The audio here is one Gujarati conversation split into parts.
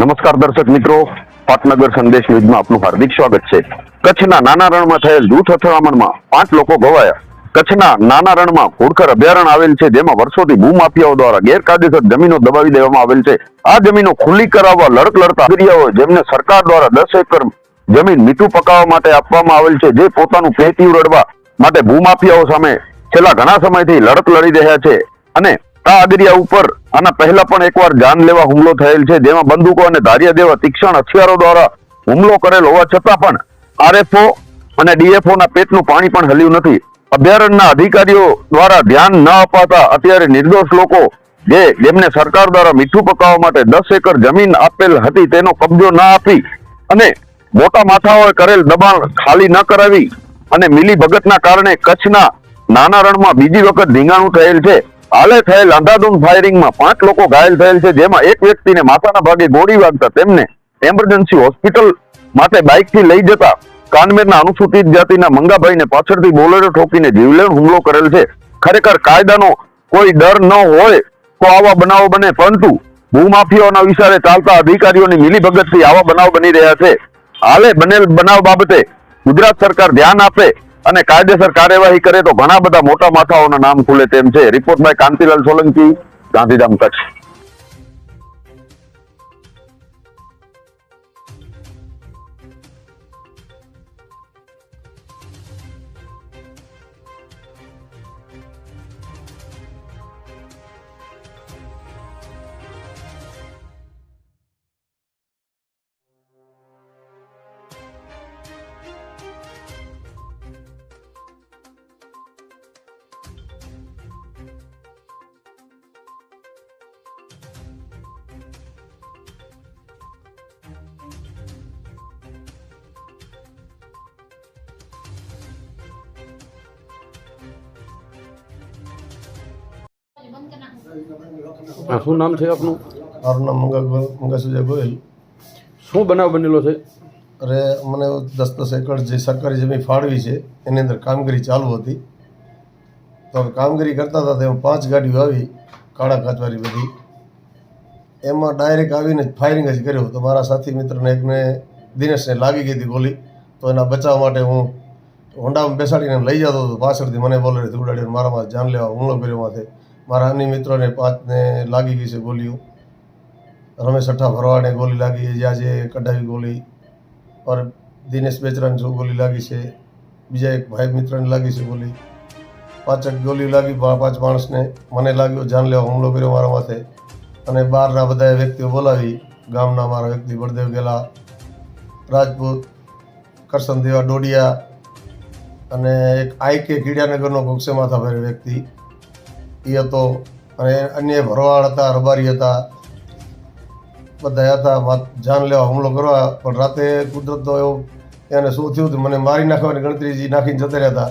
નમસ્કાર દર્શક મિત્રો. પાટનગર સંદેશ ન્યૂઝમાં આપનું હાર્દિક સ્વાગત છે. કચ્છના નાના રણમાં થયેલ જૂથ અથડામણમાં પાંચ લોકો ગવાયા કચ્છના નાના રણમાં ઘોડખર અભયારણ્ય આવેલ છે, જેમાં વર્ષોથી ભૂમાફિયાઓ દ્વારા ગેરકાયદેસર જમીનો દબાવી દેવામાં આવેલ છે. આ જમીનો ખુલ્લી કરાવવા લડક લડતા અગરિયાઓ જેમને સરકાર દ્વારા દસ એકર જમીન મીઠું પકાવવા માટે આપવામાં આવેલ છે, જે પોતાનું પેટી રડવા માટે ભૂમાફિયાઓ સામે છેલ્લા ઘણા સમયથી લડત લડી રહ્યા છે. અને આ આગરિયા ઉપર આના પહેલા પણ એકવાર જાન લેવા હુમલો થયેલ છે, જેમાં બંદૂકો અને ધારિયા દેવા તીક્ષણ હથિયારો દ્વારા હુમલો કરેલ હોવા છતાં પણ આરએફઓ અને ડીએફઓ ના પેટનું પાણી પણ હલ્યું નથી. અભયારણ્યના અધિકારીઓ દ્વારા ધ્યાન ન અપાતા અત્યારે નિર્દોષ લોકો જે જેમને સરકાર દ્વારા મીઠું પકાવવા માટે દસ એકર જમીન આપેલ હતી તેનો કબજો ન આપી અને મોટા માથાઓએ કરેલ દબાણ ખાલી ન કરાવી અને મિલી ભગતના કારણે કચ્છના નાના રણમાં બીજી વખત ધીંગાણું થયેલ છે. હાલે થયેલ અંધાધૂંધ ફાયરિંગમાં પાંચ લોકો ઘાયલ થયેલ છે, જેમાં એક વ્યક્તિને માથાના ભાગે ગોળી વાગતા તેમને એમરજન્સી હોસ્પિટલ માટે બાઇકથી લઈ જતા કાનમેરના અનુસૂચિત જાતિના મંગાભાઈને પાછળથી બોલેરો ઠોકીને જીવલેણ હુમલો કરેલ છે. ખરેખર કાયદાનો કોઈ ડર ન હોય તો આવા બનાવો બને, પરંતુ ભૂમાફિયાઓના વિચારે ચાલતા અધિકારીઓની મિલીભગતથી આવા બનાવ બની રહ્યા છે. હાલે બનેલ બનાવ બાબતે ગુજરાત સરકાર ધ્યાન આપે અને કાયદેસર કાર્યવાહી કરે તો ઘણા બધા મોટા માથાઓના નામ ખુલે તેમ છે. Report by Kantilal Solanki, Gandhidham Kutch. હા શું નામ છે આપનું? મારું નામ મંગલ મંગળસુજય ગોયલ શું બનાવ બનેલો છે? અરે મને દસ દસ એકર જે સરકારી જમીન ફાળવી છે એની અંદર કામગીરી ચાલુ હતી. તો કામગીરી કરતા હતા તેમાં પાંચ ગાડીઓ આવી કાળા કાચવારી બધી. એમાં ડાયરેક્ટ આવીને ફાયરિંગ જ કર્યો તો મારા સાથી મિત્રને એકને દિનેશને લાગી ગઈ હતી ગોલી. તો એના બચાવ માટે હું હોન્ડામાં બેસાડીને લઈ જતો હતો પાછળથી. મને બોલે ઉડાડીને મારામાં જાન લેવા હુમલો કર્યો માથે. મારા અન્ય મિત્રોને પાંચને લાગી ગઈ છે ગોલીઓ. રમેશ અઠા ભરવાડને ગોલી લાગી છે આજે કઢાવી ગોલી. પર દિનેશ બેચરાને જો ગોલી લાગી છે, બીજા એક ભાઈ મિત્રને લાગી છે ગોલી. પાંચક ગોલી લાગી પાંચ માણસને મને લાગ્યો, જાન લેવા હુમલો કર્યો મારા માથે. અને બહારના બધા વ્યક્તિઓ બોલાવી, ગામના મારા વ્યક્તિ બળદેવ ગેલા, રાજપૂત, કરશનદેવા ડોડિયા અને એક આઈ કે કોક્ષે માથા ભાઈ વ્યક્તિ. એ હતો. અને અન્ય ભરવાડ હતા રબારી હતા. બધા હતા. જાન લેવા હુમલો કરવા. પણ રાતે કુદરતનો એવો એને શું થયું મને મારી નાખવાની ગણતરી જે નાખીને જતા રહ્યા હતા.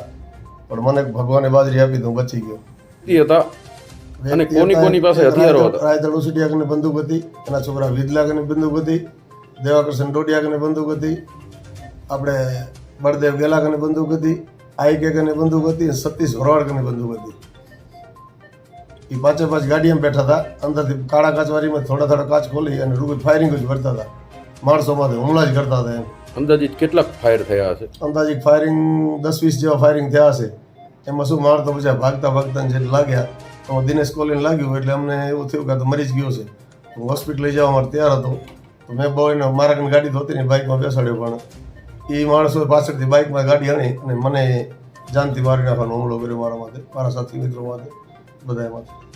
પણ મને ભગવાને બાજરી આપી હું બચી ગયો. એ હતા? અને કોની કોની પાસે હથિયારો હતા? રાય તળુસુડિયા કને બંદૂક હતી. એના છોકરા વિદલા કને બંદૂક હતી. દેવાકૃષ્ણ ડોડિયા કને બંદૂક હતી. આપણે બળદેવ ગેલા કને બંદૂક હતી. આઈ કે કને બંદૂક હતી. સતીશ ભરવાડ કને બંદૂક હતી. એ પાંચે પાંચ ગાડીમાં બેઠા હતા. અંદરથી કાળા કાચવારીમાં થોડા થોડા કાચ ખોલી અને રૂબી ફાયરિંગ જ કરતા હતા. માણસોમાંથી હુમલા જ કરતા હતા એમ. અંદાજિત કેટલાક ફાયર થયા હશે? અંદાજિત ફાયરિંગ દસ વીસ જેવા ફાયરિંગ થયા હશે. એમાં શું માર તો બધા ભાગતા ભાગતા જે લાગ્યા તો દિનેશ કોલીને લાગ્યું એટલે અમને એવું થયું કે તો મરી જ ગયો છે. હું હોસ્પિટલ લઈ જવા માટે તૈયાર હતો. તો મેં બહુ એને મારા ગાડી ધોતી ને બાઇકમાં બેસાડ્યો પણ એ માણસો પાછળથી બાઇકમાં ગાડી આણી અને મને જાનથી મારી નાખવાનો હુમલો કર્યો મારા માટે મારા સાથી મિત્રો માથે બધા માથે